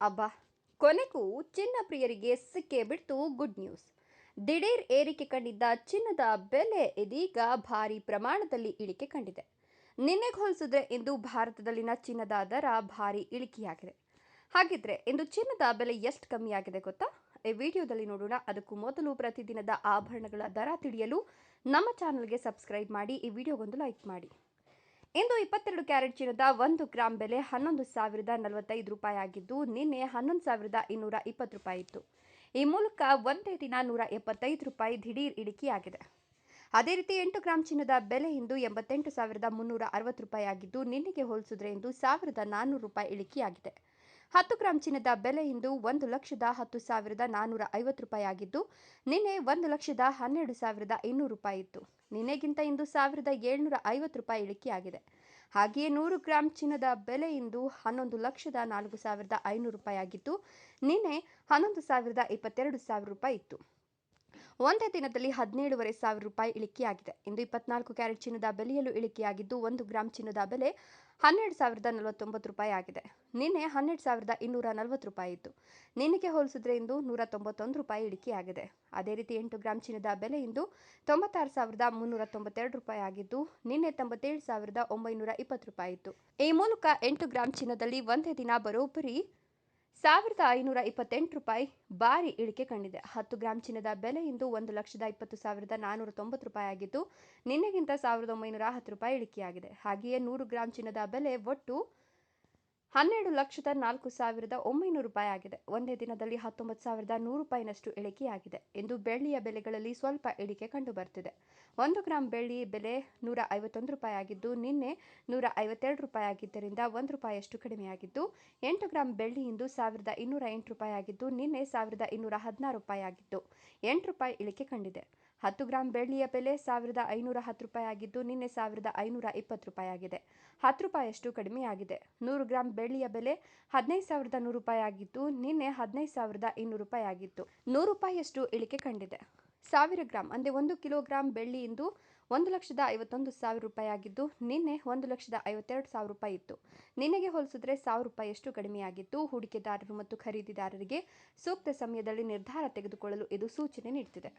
ಅಬ್ಬಾ. ಕೊನೆಗೂ ಚಿನ್ನ ಪ್ರಿಯರಿಗೆ ಸಿಕ್ಕೇ ಬಿಡ್ತು ಗುಡ್ ನ್ಯೂಸ್. ದಿಢೀರ್ ಏರಿಕೆ ಕಂಡಿದ್ದ ಚಿನ್ನದ ಬೆಲೆ ಇದೀಗ ಭಾರಿ ಪ್ರಮಾಣದಲ್ಲಿ ಇಳಿಕೆ ಕಂಡಿದೆ. ನಿನ್ನೆಗೆ ಹೋಲಿಸಿದ್ರೆ ಇಂದು ಭಾರತದಲ್ಲಿನ ಚಿನ್ನದ ದರ ಭಾರಿ ಇಳಿಕೆಯಾಗಿದೆ. ಹಾಗಿದ್ರೆ ಇಂದು ಚಿನ್ನದ ಬೆಲೆ ಎಷ್ಟು ಕಮ್ಮಿಯಾಗಿದೆ ಗೊತ್ತಾ? ಈ ವಿಡಿಯೋದಲ್ಲಿ ನೋಡೋಣ. ಅದಕ್ಕೂ ಮೊದಲು ಪ್ರತಿದಿನದ ಆಭರಣಗಳ ದರ ತಿಳಿಯಲು ನಮ್ಮ ಚಾನಲ್ಗೆ ಸಬ್ಸ್ಕ್ರೈಬ್ ಮಾಡಿ, ಈ ವಿಡಿಯೋಗೊಂದು ಲೈಕ್ ಮಾಡಿ. ಇಂದು ಇಪ್ಪತ್ತೆರಡು ಕ್ಯಾರೆಟ್ ಚಿನ್ನದ ಒಂದು ಗ್ರಾಂ ಬೆಲೆ ಹನ್ನೊಂದು ಸಾವಿರದ ನಲವತ್ತೈದು ರೂಪಾಯಿ ಆಗಿದ್ದು ನಿನ್ನೆ ಹನ್ನೊಂದು ಸಾವಿರದ ಇನ್ನೂರ ಇಪ್ಪತ್ತು ರೂಪಾಯಿ ಇತ್ತು. ಈ ಮೂಲಕ ಒಂದೇ ದಿನ ನೂರ ಎಪ್ಪತ್ತೈದು ರೂಪಾಯಿ ದಿಢೀರ್ ಇಳಿಕೆಯಾಗಿದೆ. ಅದೇ ರೀತಿ ಎಂಟು ಗ್ರಾಂ ಚಿನ್ನದ ಬೆಲೆ ಇಂದು ಎಂಬತ್ತೆಂಟು ಸಾವಿರದ ಮುನ್ನೂರ ಅರವತ್ತು ರೂಪಾಯಿ ಆಗಿದ್ದು ನಿನ್ನೆಗೆ ಹೋಲಿಸಿದ್ರೆ ಇಂದು ಸಾವಿರದ ನಾನ್ನೂರು ರೂಪಾಯಿ ಇಳಿಕೆಯಾಗಿದೆ. ಹತ್ತು ಗ್ರಾಂ ಚಿನ್ನದ ಬೆಲೆ ಇಂದು ಒಂದು ಲಕ್ಷದ ಹತ್ತು ಸಾವಿರದ ನಾನ್ನೂರ ಐವತ್ತು ರೂಪಾಯಿ ಆಗಿದ್ದು, ನಿನ್ನೆ ಒಂದು ಲಕ್ಷದ ಹನ್ನೆರಡು ಸಾವಿರದ ಇನ್ನೂರು ರೂಪಾಯಿ ಇತ್ತು. ನಿನ್ನೆಗಿಂತ ಇಂದು ಸಾವಿರದ ಏಳ್ನೂರ ಐವತ್ತು ರೂಪಾಯಿ ಇಳಿಕೆಯಾಗಿದೆ. ಹಾಗೆಯೇ ನೂರು ಗ್ರಾಂ ಚಿನ್ನದ ಬೆಲೆ ಇಂದು ಹನ್ನೊಂದು ಲಕ್ಷದ ನಾಲ್ಕು ಸಾವಿರದ ಐನೂರು ರೂಪಾಯಿ ಆಗಿದ್ದು, ನಿನ್ನೆ ಹನ್ನೊಂದು ಸಾವಿರದ ಇಪ್ಪತ್ತೆರಡು ಸಾವಿರ ರೂಪಾಯಿ ಇತ್ತು. ಒಂದೇ ದಿನದಲ್ಲಿ ಹದಿನೇಳುವರೆ ಸಾವಿರ ರೂಪಾಯಿ ಇಳಿಕೆಯಾಗಿದೆ. ಇಂದು ಇಪ್ಪತ್ನಾಲ್ಕು ಕ್ಯಾರೆಟ್ ಚಿನ್ನದ ಬೆಲೆಯಲ್ಲೂ ಇಳಿಕೆಯಾಗಿದ್ದು, ಒಂದು ಗ್ರಾಂ ಚಿನ್ನದ ಬೆಲೆ ಹನ್ನೆರಡು ಸಾವಿರದ ನಲವತ್ತೊಂಬತ್ತು ರೂಪಾಯಿ ಆಗಿದೆ. ನಿನ್ನೆ ಹನ್ನೆರಡು ಸಾವಿರದ ಇನ್ನೂರ ನಲವತ್ತು ರೂಪಾಯಿ ಇತ್ತು. ನಿನ್ನೆಗೆ ಹೋಲಿಸಿದ್ರೆ ಇಂದು ನೂರ ತೊಂಬತ್ತೊಂದು ರೂಪಾಯಿ ಇಳಿಕೆಯಾಗಿದೆ. ಅದೇ ರೀತಿ ಎಂಟು ಗ್ರಾಂ ಚಿನ್ನದ ಬೆಲೆ ಇಂದು ತೊಂಬತ್ತಾರು ಸಾವಿರದ ಮುನ್ನೂರ ತೊಂಬತ್ತೆರಡು ರೂಪಾಯಿ ಆಗಿದ್ದು, ನಿನ್ನೆ ತೊಂಬತ್ತೇಳು ಸಾವಿರದ ಒಂಬೈನೂರ ಇಪ್ಪತ್ತು ರೂಪಾಯಿ ಇತ್ತು. ಈ ಮೂಲಕ ಎಂಟು ಗ್ರಾಂ ಚಿನ್ನದಲ್ಲಿ ಒಂದೇ ದಿನ ಬರೋಬ್ಬರಿ ಸಾವಿರದ ಐನೂರ ಇಪ್ಪತ್ತೆಂಟು ರೂಪಾಯಿ ಭಾರಿ ಇಳಿಕೆ ಕಂಡಿದೆ. ಹತ್ತು ಗ್ರಾಂ ಚಿನ್ನದ ಬೆಲೆ ಇಂದು ಒಂದು ಲಕ್ಷದ ಇಪ್ಪತ್ತು ಸಾವಿರದ ನಾನ್ನೂರ ತೊಂಬತ್ತು ರೂಪಾಯಿ ಆಗಿದ್ದು, ನಿನ್ನೆಗಿಂತ ಸಾವಿರದ ಒಂಬೈನೂರ ಹತ್ತು ರೂಪಾಯಿ ಇಳಿಕೆಯಾಗಿದೆ. ಹಾಗೆಯೇ ನೂರು ಗ್ರಾಂ ಚಿನ್ನದ ಬೆಲೆ ಒಟ್ಟು ಹನ್ನೆರಡು ಲಕ್ಷದ ನಾಲ್ಕು ಸಾವಿರದ ಒಂಬೈನೂರು ರೂಪಾಯಿ ಆಗಿದೆ. ಒಂದೇ ದಿನದಲ್ಲಿ ಹತ್ತೊಂಬತ್ತು ಸಾವಿರದ ನೂರು ರೂಪಾಯಿನಷ್ಟು ಇಳಿಕೆಯಾಗಿದೆ ಎಂದು ಬೆಳ್ಳಿಯ ಬೆಲೆಗಳಲ್ಲಿ ಸ್ವಲ್ಪ ಇಳಿಕೆ ಕಂಡುಬರ್ತಿದೆ ಒಂದು ಗ್ರಾಂ ಬೆಳ್ಳಿ ಬೆಲೆ ನೂರ ಐವತ್ತೊಂದು ರೂಪಾಯಿ ಆಗಿದ್ದು, ನಿನ್ನೆ ನೂರ ಐವತ್ತೆರಡು ರೂಪಾಯಿ ಆಗಿದ್ದರಿಂದ ಒಂದು ರೂಪಾಯಿಯಷ್ಟು ಕಡಿಮೆಯಾಗಿದ್ದು ಎಂಟು ಗ್ರಾಂ ಬೆಳ್ಳಿ ಇಂದು ಸಾವಿರದ ಇನ್ನೂರ ಎಂಟು ರೂಪಾಯಿ ಆಗಿದ್ದು, ನಿನ್ನೆ ಸಾವಿರದ ಇನ್ನೂರ ಹದಿನಾರು ರೂಪಾಯಿ ಆಗಿತ್ತು. ಎಂಟು ರೂಪಾಯಿ ಇಳಿಕೆ ಕಂಡಿದೆ. ಹತ್ತು ಗ್ರಾಂ ಬೆಳ್ಳಿಯ ಬೆಲೆ ಸಾವಿರದ ಐನೂರ ಹತ್ತು ರೂಪಾಯಿ ಆಗಿದ್ದು, ನಿನ್ನೆ ಸಾವಿರದ ಐನೂರ ಇಪ್ಪತ್ತು ರೂಪಾಯಿ ಆಗಿದೆ. ಹತ್ತು ರೂಪಾಯಿಯಷ್ಟು ಕಡಿಮೆಯಾಗಿದೆ ನೂರು ಗ್ರಾಂ ಬೆಳ್ಳಿಯ ಬೆಲೆ ಹದಿನೈದು ಸಾವಿರದ ನೂರು ರೂಪಾಯಿ ಆಗಿದ್ದು, ನಿನ್ನೆ ಹದಿನೈದು ಸಾವಿರದ ಇನ್ನೂರು ರೂಪಾಯಿ ಆಗಿತ್ತು. ನೂರು ರೂಪಾಯಿಯಷ್ಟು ಇಳಿಕೆ ಕಂಡಿದೆ. ಸಾವಿರ ಗ್ರಾಂ, ಅಂದರೆ ಒಂದು ಕಿಲೋಗ್ರಾಂ ಬೆಳ್ಳಿ ಇಂದು ಒಂದು ಲಕ್ಷದ ಐವತ್ತೊಂದು ಸಾವಿರ ರೂಪಾಯಿ ಆಗಿದ್ದು, ನಿನ್ನೆ ಒಂದು ಲಕ್ಷದ ಐವತ್ತೆರಡು ಸಾವಿರ ರೂಪಾಯಿ ಇತ್ತು. ನಿನ್ನೆಗೆ ಹೋಲಿಸಿದ್ರೆ ಸಾವಿರ ರೂಪಾಯಿಯಷ್ಟು ಕಡಿಮೆಯಾಗಿತ್ತು ಹೂಡಿಕೆದಾರರು ಮತ್ತು ಖರೀದಿದಾರರಿಗೆ ಸೂಕ್ತ ಸಮಯದಲ್ಲಿ ನಿರ್ಧಾರ ತೆಗೆದುಕೊಳ್ಳಲು ಇದು ಸೂಚನೆ ನೀಡುತ್ತಿದೆ